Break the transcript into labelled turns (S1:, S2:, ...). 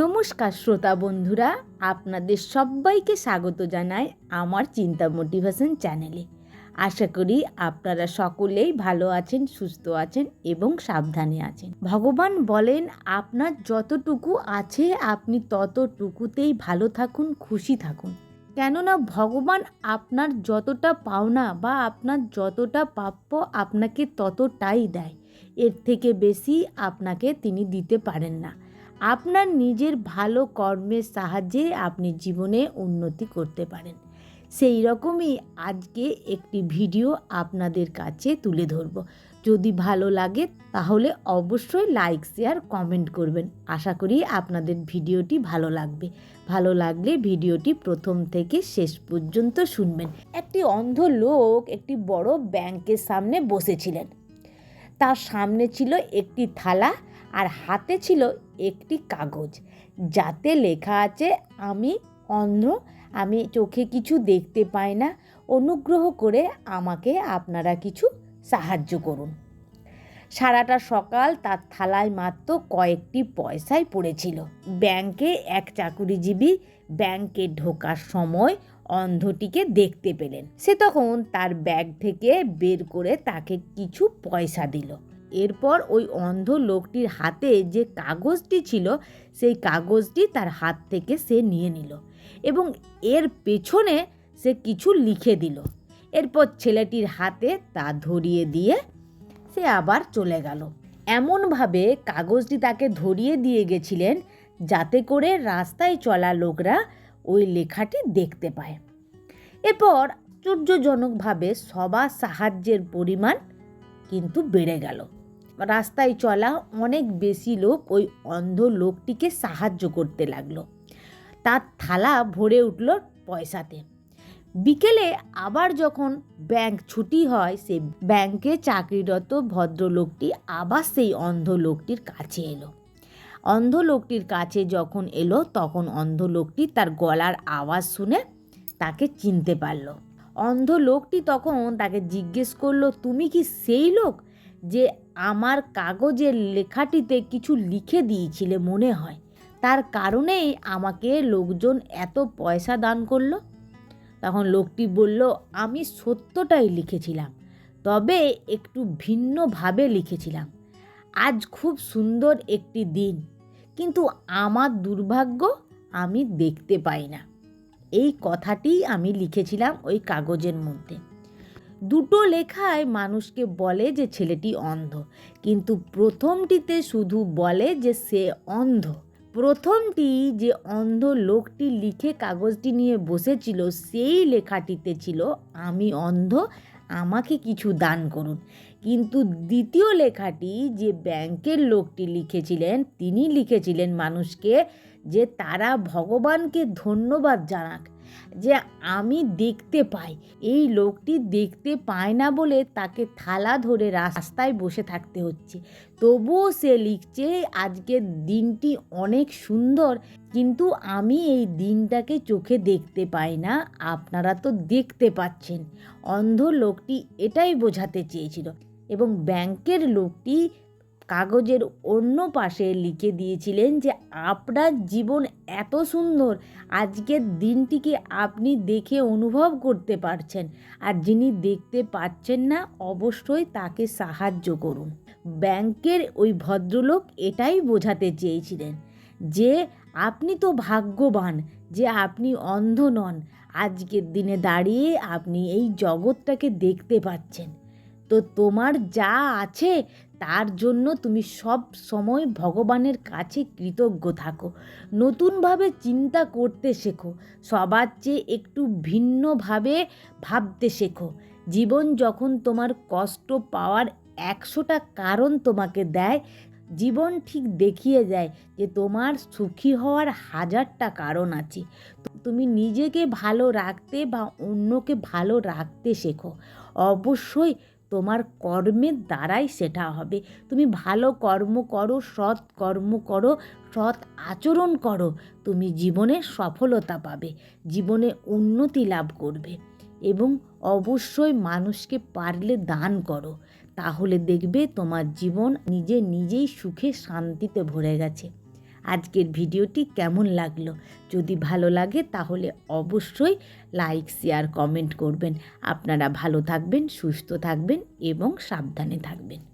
S1: নমস্কার শ্রোতা বন্ধুরা, আপনাদের সবাইকে স্বাগত জানাই আমার চিন্তা মোটিভেশন চ্যানেলে। আশা করি আপনারা সকলেই ভালো আছেন, সুস্থ আছেন এবং সাবধানে আছেন। ভগবান বলেন, আপনার যতটুকু আছে, আপনি ততটুকুতেই ভালো থাকুন, খুশি থাকুন। কেননা ভগবান আপনার যতটা পাওনা বা আপনার যতটা প্রাপ্য আপনাকে ততটাই দেয়। এর থেকে বেশি আপনাকে তিনি দিতে পারেন না। আপনার নিজের ভালো কর্মের সাহায্যে আপনি জীবনে উন্নতি করতে পারেন। সেই রকমই আজকে একটি ভিডিও আপনাদের কাছে তুলে ধরব। যদি ভালো লাগে তাহলে অবশ্যই লাইক, শেয়ার, কমেন্ট করবেন। আশা করি আপনাদের ভিডিওটি ভালো লাগবে। ভালো লাগলে ভিডিওটি প্রথম থেকে শেষ পর্যন্ত শুনবেন। একটি অন্ধ লোক একটি বড় ব্যাংকের সামনে বসেছিলেন। তার সামনে ছিল একটি থালা। আর হাতে ছিল একটি কাগজ, যাতে লেখা আছে, আমি অন্ধ, আমি চোখে কিছু দেখতে পাই না, অনুগ্রহ করে আমাকে আপনারা কিছু সাহায্য করুন। সারাটা সকাল তার থালায় মাত্র কয়েকটি পয়সাই পড়েছিল। ব্যাংকে এক চাকুরিজীবী ব্যাংকে ঢোকার সময় অন্ধটিকে দেখতে পেলেন। সে তখন তার ব্যাগ থেকে বের করে তাকে কিছু পয়সা দিল। এরপর ওই অন্ধ লোকটির হাতে যে কাগজটি ছিল, সেই কাগজটি তার হাত থেকে সে নিয়ে নিল এবং এর পেছনে সে কিছু লিখে দিল। এরপর ছেলেটির হাতে তা ধরিয়ে দিয়ে সে আবার চলে গেল। এমনভাবে কাগজটি তাকে ধরিয়ে দিয়ে গেছিলেন যাতে করে রাস্তায় চলা লোকরা ওই লেখাটি দেখতে পায়। এরপর আশ্চর্যজনকভাবে সবার সাহায্যের পরিমাণ কিন্তু বেড়ে গেল। রাস্তায় চলা অনেক বেশি লোক ওই অন্ধ লোকটিকে সাহায্য করতে লাগল। তার থালা ভরে উঠল পয়সাতে। বিকেলে আবার যখন ব্যাংক ছুটি হয়, সে ব্যাংকে চাকরিরত ভদ্রলোকটি আবার সেই অন্ধ লোকটির কাছে এলো। অন্ধ লোকটির কাছে যখন এলো, তখন অন্ধ লোকটি তার গলার আওয়াজ শুনে তাকে চিনতে পারল। অন্ধ লোকটি তখন তাকে জিজ্ঞেস করল, তুমি কি সেই লোক যে আমার কাগজের লেখাটিতে কিছু লিখে দিয়েছিলে মনে হয়। তার কারণেই আমাকে লোকজন এত পয়সা দান করল। তখন লোকটি বলল, আমি সত্যটাই লিখেছিলাম, তবে একটু ভিন্নভাবে লিখেছিলাম। আজ খুব সুন্দর একটি দিন, কিন্তু আমার দুর্ভাগ্য আমি দেখতে পাই না। এই কথাটি আমি লিখেছিলাম ওই কাগজের মধ্যে। দুটো লেখায় মানুষকে বলে যে ছেলেটি অন্ধ, কিন্তু প্রথমটিতে শুধু বলে যে সে অন্ধ। প্রথমটি যে অন্ধ লোকটি লিখে কাগজটি নিয়ে বসেছিল, সেই লেখাটিতে ছিল, আমি অন্ধ, আমাকে কিছু দান করুন। কিন্তু দ্বিতীয় লেখাটি যে ব্যাংকের লোকটি লিখেছিলেন, তিনি লিখেছিলেন মানুষকে যে তারা ভগবানকে ধন্যবাদ জানাক। যে আমি দেখতে পাই। এই লোকটি দেখতে পায় না বলে তাকে থালা ধরে রাস্তায় বসে থাকতে হচ্ছে। তবুও সে লিখছে, আজকের দিনটি অনেক সুন্দর, কিন্তু আমি এই দিনটাকে চোখে দেখতে পাই না। আপনারা তো দেখতে পাচ্ছেন। অন্ধ লোকটি এটাই বোঝাতে চেয়েছিল। এবং ব্যাংকের লোকটি কাগজের অন্য পাশে লিখে দিয়েছিলেন যে, আপনার জীবন এত সুন্দর, আজকের দিনটিকে আপনি দেখে অনুভব করতে পারছেন। আর যিনি দেখতে পাচ্ছেন না, অবশ্যই তাকে সাহায্য করুন। ব্যাংকের ওই ভদ্রলোক এটাই বোঝাতে চেয়েছিলেন যে, আপনি তো ভাগ্যবান যে আপনি অন্ধ নন, আজকের দিনে দাঁড়িয়ে আপনি এই জগৎটাকে দেখতে পাচ্ছেন। তো তোমার যা আছে তার জন্য তুমি সব সময় ভগবানের কাছে কৃতজ্ঞ থাকো। নতুনভাবে চিন্তা করতে শেখো। সবার চেয়ে একটু ভিন্নভাবে ভাবতে শেখো। জীবন যখন তোমার কষ্ট পাওয়ার একশোটা কারণ তোমাকে দেয়, জীবন ঠিক দেখিয়ে যায় যে তোমার সুখী হওয়ার হাজারটা কারণ আছে। তুমি নিজেকে ভালো রাখতে বা অন্যকে ভালো রাখতে শেখো। অবশ্যই তোমার কর্মের দ্বারাই সেটা হবে। তুমি ভালো কর্ম করো, সৎ কর্ম করো, সৎ আচরণ করো, তুমি জীবনে সফলতা পাবে, জীবনে উন্নতি লাভ করবে এবং অবশ্যই মানুষকে পারলে দান করো। তাহলে দেখবে তোমার জীবন নিজে নিজেই সুখে শান্তিতে ভরে গেছে। আজকের ভিডিওটি কেমন লাগল? যদি ভালো লাগে তাহলে অবশ্যই লাইক, শেয়ার, কমেন্ট করবেন। আপনারা ভালো থাকবেন, সুস্থ থাকবেন এবং সাবধানে থাকবেন।